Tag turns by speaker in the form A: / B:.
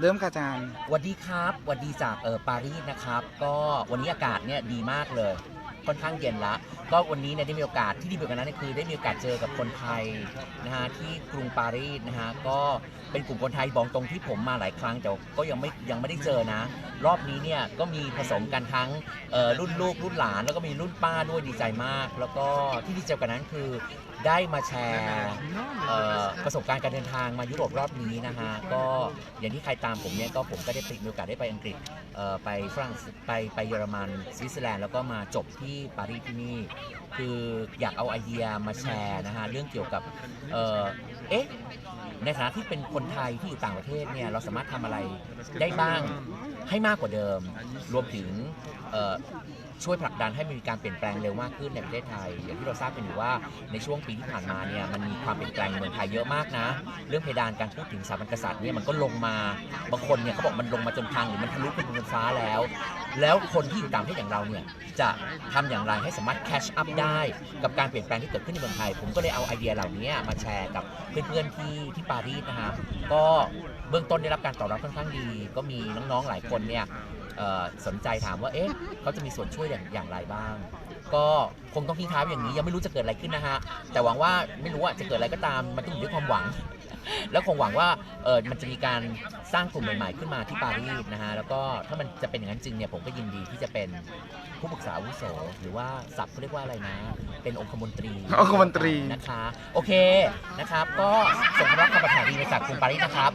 A: เริ่มค่ะอาจารย์
B: สวัสดีครับสวัสดีจากเออปารีสนะครับ ก็วันนี้อากาศเนี่ยดีมากเลย ค่อนข้างเย็นละ ก็วันนี้เนี่ยได้มีโอกาสที่ดีไปกว่านั้นคือได้มีโอกาสเจอกับคนไทยนะฮะที่กรุงปารีสนะฮะก็เป็นกลุ่มคนไทยบอกตรงที่ผมมาหลายครั้งแต่ก็ยังไม่ยังไม่ได้เจอนะ รอบนี้เนี่ยก็มีผสมกันทั้งเอ่อรุ่นลูกรุ่นหลาน แล้วก็มีรุ่นป้าด้วยดีใจมาก แล้วก็ที่ดีใจกว่านั้นคือได้มาแชร์ ประสบการณ์การเดินทางมายุโรปรอบนี้นะฮะก็อย่างที่ใครตามผมเนี่ยก็ผมก็ได้มีโอกาสได้ไปอังกฤษเอ่อไปฝรั่งเศสไปไปเยอรมันสวิตเซอร์แลนด์แล้วก็มาจบที่ปารีสที่นี่ คืออยากเอาไอเดียมาแชร์นะฮะเรื่องเกี่ยวกับเอ่อเอ๊ะในฐานะที่เป็นคนไทยที่อยู่ต่างประเทศเนี่ยเราสามารถทำอะไรได้บ้างให้มากกว่าเดิม รวมถึงเอ่อ ช่วยผลักดันให้มีการเปลี่ยนแปลงเร็วมากขึ้นในประเทศไทย อย่างที่เราทราบกันอยู่ว่าในช่วงปีที่ผ่านมาเนี่ยมันมีความเปลี่ยนแปลงในเมืองไทยเยอะมากนะ เรื่องเพดานการพูดถึงสถาบันกษัตริย์เนี่ยมันก็ลงมาบางคนเนี่ยเขาบอกมันลงมาจนพังหรือมันทะลุขึ้นบนฟ้าแล้ว แล้วคนที่อยู่ต่างประเทศอย่างเราเนี่ยจะทำอย่างไรให้สามารถ catch up ได้กับการเปลี่ยนแปลงที่เกิดขึ้นในเมืองไทย ผมก็เลยเอาไอเดียเหล่านี้มาแชร์กับเพื่อนๆที่ที่ปารีสนะครับก็เบื้องต้นได้รับการตอบรับค่อนข้างดี ก็มีน้องๆหลายคนเนี่ย สนใจถามว่าเอ๊ะเขาจะมีส่วนช่วยอย่างอย่างไรบ้าง ก็คงต้องทิ้งท้ายไว้อย่างนี้ยังไม่รู้จะเกิดอะไรขึ้นนะฮะแต่หวังว่าไม่รู้ว่าจะเกิดอะไรก็ตามมันต้องอยู่ด้วยความหวัง แล้วคงหวังว่าเออมันจะมีการสร้างกลุ่มใหม่ๆขึ้นมาที่ปารีสนะฮะแล้วก็ถ้ามันจะเป็นอย่างนั้นจริงเนี่ยผมก็ยินดีที่จะเป็นผู้ปรึกษาอาวุโสหรือว่าศัพท์เขาเรียกว่าอะไรนะ เป็นองคมนตรี
A: องคมนตรี
B: นะคะ โอเคนะครับ ก็ส่งคำรับคำประถามดีมาจากกรุงปารีสนะครับ